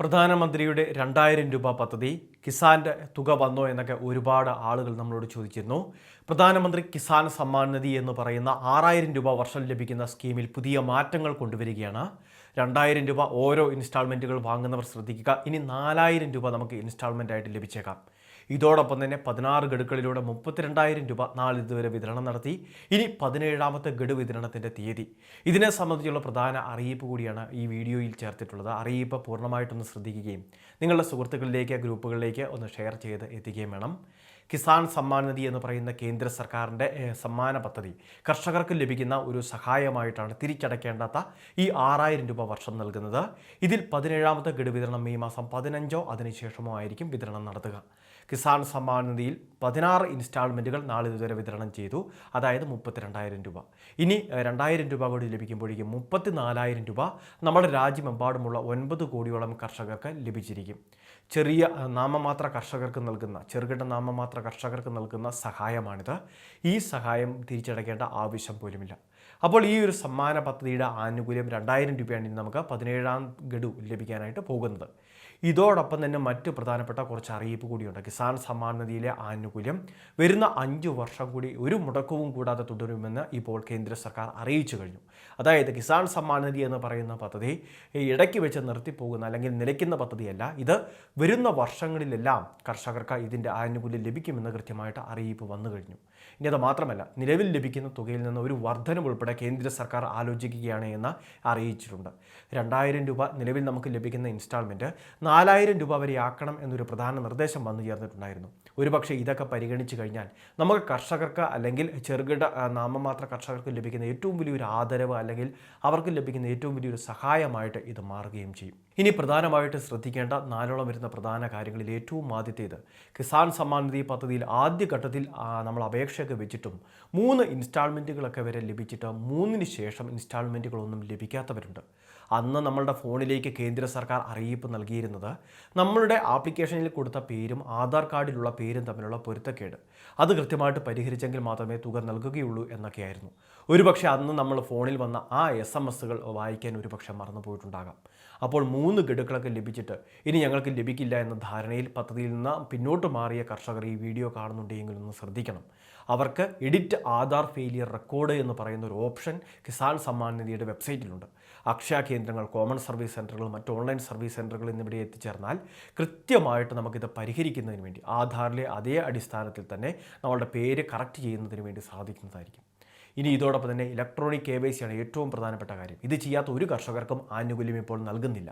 പ്രധാനമന്ത്രിയുടെ രണ്ടായിരം രൂപ പദ്ധതി കിസാന്റെ തുക വന്നോ എന്നൊക്കെ ഒരുപാട് ആളുകൾ നമ്മളോട് ചോദിച്ചിരുന്നു. പ്രധാനമന്ത്രി കിസാൻ സമ്മാൻ നിധി എന്ന് പറയുന്ന ആറായിരം രൂപ വർഷം ലഭിക്കുന്ന സ്കീമിൽ പുതിയ മാറ്റങ്ങൾ കൊണ്ടുവരികയാണ്. രണ്ടായിരം രൂപ ഓരോ ഇൻസ്റ്റാൾമെന്റുകൾ വാങ്ങുന്നവർ ശ്രദ്ധിക്കുക. ഇനി നാലായിരം രൂപ നമുക്ക് ഇൻസ്റ്റാൾമെന്റ് ആയിട്ട് ലഭിച്ചേക്കാം. ഇതോടൊപ്പം തന്നെ പതിനാറ് ഗഡുക്കളിലൂടെ മുപ്പത്തിരണ്ടായിരം രൂപ നാളെ ഇതുവരെ വിതരണം നടത്തി. ഇനി പതിനേഴാമത്തെ ഗഡു വിതരണത്തിന്റെ തീയതി. ഇതിനെ സംബന്ധിച്ചുള്ള പ്രധാന അറിയിപ്പ് കൂടിയാണ് ഈ വീഡിയോയിൽ ചേർത്തിട്ടുള്ളത്. അറിയിപ്പ് പൂർണമായിട്ടൊന്ന് ശ്രദ്ധിക്കുകയും നിങ്ങളുടെ സുഹൃത്തുക്കളിലേക്ക് ഗ്രൂപ്പുകളിലേക്ക് ഒന്ന് ഷെയർ ചെയ്ത് എത്തിക്കുകയും വേണം. കിസാൻ സമ്മാൻ നിധി എന്ന് പറയുന്ന കേന്ദ്ര സർക്കാരിന്റെ സമ്മാന പദ്ധതി. കർഷകർക്ക് ലഭിക്കുന്ന ഒരു സഹായമായിട്ടാണ് തിരിച്ചടയ്ക്കേണ്ടാത്ത ഈ ആറായിരം രൂപ വർഷം നൽകുന്നത്. ഇതിൽ പതിനേഴാമത്തെ ഗഡു വിതരണം മെയ് മാസം പതിനഞ്ചോ അതിനുശേഷമോ ആയിരിക്കും വിതരണം നടത്തുക. കിസാൻ സമ്മാൻ നിധിയിൽ പതിനാറ് ഇൻസ്റ്റാൾമെന്റുകൾ നാളെ ഇതുവരെ വിതരണം ചെയ്തു. അതായത് മുപ്പത്തിരണ്ടായിരം രൂപ. ഇനി രണ്ടായിരം രൂപ കൂടി ലഭിക്കുമ്പോഴേക്കും മുപ്പത്തി നാലായിരം രൂപ നമ്മുടെ രാജ്യമെമ്പാടുമുള്ള ഒൻപത് കോടിയോളം കർഷകർക്ക് ലഭിച്ചിരിക്കും. ചെറിയ നാമമാത്ര കർഷകർക്ക് നൽകുന്ന ചെറുകിട നാമമാത്ര കർഷകർക്ക് നൽകുന്ന സഹായമാണിത്. ഈ സഹായം തിരിച്ചടയ്ക്കേണ്ട ആവശ്യം പോലുമില്ല. അപ്പോൾ ഈ ഒരു സമ്മാന പദ്ധതിയുടെ ആനുകൂല്യം രണ്ടായിരം രൂപയാണ് ഇനി നമുക്ക് പതിനേഴാം ഗഡു ലഭിക്കാനായിട്ട് പോകുന്നത്. ഇതോടൊപ്പം തന്നെ മറ്റ് പ്രധാനപ്പെട്ട കുറച്ച് അറിയിപ്പ് കൂടിയുണ്ട്. കിസാൻ സമ്മാൻ നിധിയിലെ ആനുകൂല്യം വരുന്ന അഞ്ച് വർഷം കൂടി ഒരു മുടക്കവും കൂടാതെ തുടരുമെന്ന് ഇപ്പോൾ കേന്ദ്ര സർക്കാർ അറിയിച്ചു കഴിഞ്ഞു. അതായത് കിസാൻ സമ്മാൻ നിധി എന്ന് പറയുന്ന പദ്ധതി ഇടയ്ക്ക് വെച്ച് നിർത്തിപ്പോകുന്ന അല്ലെങ്കിൽ നിലയ്ക്കുന്ന പദ്ധതിയല്ല ഇത് വരുന്ന വർഷങ്ങളിലെല്ലാം കർഷകർക്ക് ഇതിന്റെ ആനുകൂല്യം ലഭിക്കുമെന്ന് കൃത്യമായിട്ട് അറിയിപ്പ് വന്നു കഴിഞ്ഞു. ഇനി അത് മാത്രമല്ല നിലവിൽ ലഭിക്കുന്ന തുകയിൽ നിന്ന് ഒരു വർധനം ഉൾപ്പെടെ കേന്ദ്ര സർക്കാർ ആലോചിക്കുകയാണ് എന്ന് അറിയിച്ചിട്ടുണ്ട്. രണ്ടായിരം രൂപ നിലവിൽ നമുക്ക് ലഭിക്കുന്ന ഇൻസ്റ്റാൾമെന്റ് നാലായിരം രൂപ വരെ ആക്കണം എന്നൊരു പ്രധാന നിർദ്ദേശം വന്നു ചേർന്നിട്ടുണ്ടായിരുന്നു. ഒരുപക്ഷെ ഇതൊക്കെ പരിഗണിച്ചു കഴിഞ്ഞാൽ നമുക്ക് കർഷകർക്ക് അല്ലെങ്കിൽ ചെറുകിട നാമമാത്ര കർഷകർക്ക് ലഭിക്കുന്ന ഏറ്റവും വലിയൊരു ആദരവ് അല്ലെങ്കിൽ അവർക്ക് ലഭിക്കുന്ന ഏറ്റവും വലിയൊരു സഹായമായിട്ട് ഇത് മാറുകയും ചെയ്യും. ഇനി പ്രധാനമായിട്ട് ശ്രദ്ധിക്കേണ്ട നാലോളം വരുന്ന പ്രധാന കാര്യങ്ങളിൽ ഏറ്റവും ആദ്യത്തേത് കിസാൻ സമ്മാൻ നിധി പദ്ധതിയിൽ ആദ്യഘട്ടത്തിൽ നമ്മൾ അപേക്ഷയൊക്കെ വെച്ചിട്ടും മൂന്ന് ഇൻസ്റ്റാൾമെന്റുകളൊക്കെ വരെ ലഭിച്ചിട്ട് മൂന്നിന് ശേഷം ഇൻസ്റ്റാൾമെന്റുകളൊന്നും ലഭിക്കാത്തവരുണ്ട്. അന്ന് നമ്മളുടെ ഫോണിലേക്ക് കേന്ദ്ര സർക്കാർ അറിയിപ്പ് നൽകിയിരുന്നത് നമ്മളുടെ ആപ്ലിക്കേഷനിൽ കൊടുത്ത പേരും ആധാർ കാർഡിലുള്ള പേരും തമ്മിലുള്ള പൊരുത്തക്കേട്. അത് കൃത്യമായിട്ട് പരിഹരിച്ചെങ്കിൽ മാത്രമേ തുക നൽകുകയുള്ളൂ എന്നൊക്കെയായിരുന്നു. ഒരുപക്ഷെ അന്ന് നമ്മൾ ഫോണിൽ വന്ന ആ എസ് എം എസ്സുകൾ വായിക്കാൻ ഒരുപക്ഷെ മറന്നു പോയിട്ടുണ്ടാകാം അപ്പോൾ മൂന്ന് ഗഡുക്കളൊക്കെ ലഭിച്ചിട്ട് ഇനി ഞങ്ങൾക്ക് ലഭിക്കില്ല എന്ന ധാരണയിൽ പദ്ധതിയിൽ നിന്ന് പിന്നോട്ട് മാറിയ കർഷകർ ഈ വീഡിയോ കാണുന്നുണ്ടെങ്കിൽ ഒന്ന് ശ്രദ്ധിക്കണം. അവർക്ക് എഡിറ്റ് ആധാർ ഫെയിലിയർ റെക്കോർഡ് എന്ന് പറയുന്ന ഒരു ഓപ്ഷൻ കിസാൻ സമ്മാൻ നിധിയുടെ വെബ്സൈറ്റിലുണ്ട് അക്ഷയ കേന്ദ്രങ്ങൾ കോമൺ സർവീസ് സെന്ററുകൾ മറ്റ് ഓൺലൈൻ സർവീസ് സെന്ററുകൾ എന്നിവിടെ എത്തിച്ചേർന്നാൽ കൃത്യമായിട്ട് നമുക്കിത് പരിഹരിക്കുന്നതിന് വേണ്ടി ആധാറിലെ അതേ അടിസ്ഥാനത്തിൽ തന്നെ നമ്മളുടെ പേര് കറക്റ്റ് ചെയ്യുന്നതിന് വേണ്ടി സാധിക്കുന്നതായിരിക്കും. ഇനി ഇതോടൊപ്പം തന്നെ ഇലക്ട്രോണിക് കെ വൈ സിയാണ് ഏറ്റവും പ്രധാനപ്പെട്ട കാര്യം. ഇത് ചെയ്യാത്ത ഒരു കർഷകർക്കും ആനുകൂല്യം ഇപ്പോൾ നൽകുന്നില്ല.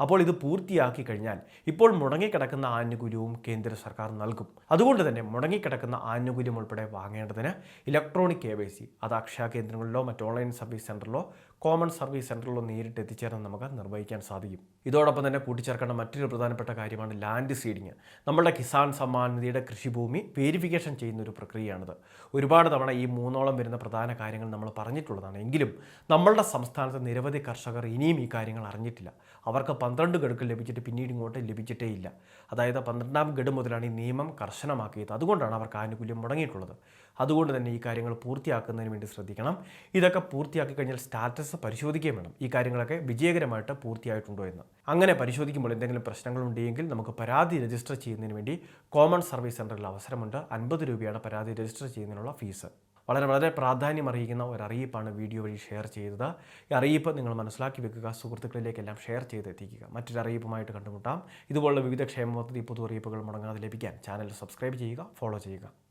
അപ്പോൾ ഇത് പൂർത്തിയാക്കി കഴിഞ്ഞാൽ ഇപ്പോൾ മുടങ്ങിക്കിടക്കുന്ന ആനുകൂല്യവും കേന്ദ്ര സർക്കാർ നൽകും. അതുകൊണ്ട് തന്നെ മുടങ്ങിക്കിടക്കുന്ന ആനുകൂല്യം ഉൾപ്പെടെ വാങ്ങേണ്ടതിന് ഇലക്ട്രോണിക് കെ വൈ സി അത് അക്ഷയ കേന്ദ്രങ്ങളിലോ മറ്റ് ഓൺലൈൻ സർവീസ് സെന്ററിലോ കോമൺ സർവീസ് സെന്ററിലോ നേരിട്ട് എത്തിച്ചേർന്ന് നമുക്ക് നിർവഹിക്കാൻ സാധിക്കും. ഇതോടൊപ്പം തന്നെ കൂട്ടിച്ചേർക്കേണ്ട മറ്റൊരു പ്രധാനപ്പെട്ട കാര്യമാണ് ലാൻഡ് സീഡിങ് നമ്മുടെ കിസാൻ സമ്മാൻ നിധിയുടെ കൃഷിഭൂമി വേരിഫിക്കേഷൻ ചെയ്യുന്ന ഒരു പ്രക്രിയയാണിത്. ഒരുപാട് തവണ ഈ മൂന്നോളം വരുന്ന പ്രധാന കാര്യങ്ങൾ നമ്മൾ പറഞ്ഞിട്ടുള്ളതാണ്. എങ്കിലും നമ്മളുടെ സംസ്ഥാനത്ത് നിരവധി കർഷകർ ഇനിയും ഈ കാര്യങ്ങൾ അറിഞ്ഞിട്ടില്ല. അവർക്ക് പന്ത്രണ്ട് ഗഡുക്കൾ ലഭിച്ചിട്ട് പിന്നീട് ഇങ്ങോട്ട് ലഭിച്ചിട്ടേ ഇല്ല. അതായത് പന്ത്രണ്ടാം ഗഡു മുതലാണ് ഈ നിയമം കർശനമാക്കിയത്. അതുകൊണ്ടാണ് അവർക്ക് ആനുകൂല്യം മുടങ്ങിയിട്ടുള്ളത്. അതുകൊണ്ട് തന്നെ ഈ കാര്യങ്ങൾ പൂർത്തിയാക്കുന്നതിന് വേണ്ടി ശ്രദ്ധിക്കണം. ഇതൊക്കെ പൂർത്തിയാക്കി കഴിഞ്ഞാൽ സ്റ്റാറ്റസ് പരിശോധിക്കുകയും വേണം. ഈ കാര്യങ്ങളൊക്കെ വിജയകരമായിട്ട് പൂർത്തിയായിട്ടുണ്ടോ എന്ന്. അങ്ങനെ പരിശോധിക്കുമ്പോൾ എന്തെങ്കിലും പ്രശ്നങ്ങളുണ്ടെങ്കിൽ നമുക്ക് പരാതി രജിസ്റ്റർ ചെയ്യുന്നതിന് വേണ്ടി കോമൺ സർവീസ് സെന്ററിൽ അവസരമുണ്ട്. അൻപത് രൂപയാണ് പരാതി രജിസ്റ്റർ ചെയ്യുന്നതിനുള്ള ഫീസ്. വളരെ വളരെ പ്രാധാന്യം അറിയിക്കുന്ന ഒരു അറിയിപ്പാണ് വീഡിയോ വഴി ഷെയർ ചെയ്തത്. ഈ അറിയിപ്പ് നിങ്ങൾ മനസ്സിലാക്കി വെക്കുക സുഹൃത്തുക്കളിലേക്കെല്ലാം ഷെയർ ചെയ്ത് എത്തിക്കുക. മറ്റൊരു അറിയിപ്പുമായിട്ട് കണ്ടുമുട്ടാം. ഇതുപോലുള്ള വിവിധ ക്ഷേമ പദ്ധതി പുതു അറിയിപ്പുകൾ മുടങ്ങാതെ ലഭിക്കാൻ ചാനൽ സബ്സ്ക്രൈബ് ചെയ്യുക ഫോളോ ചെയ്യുക.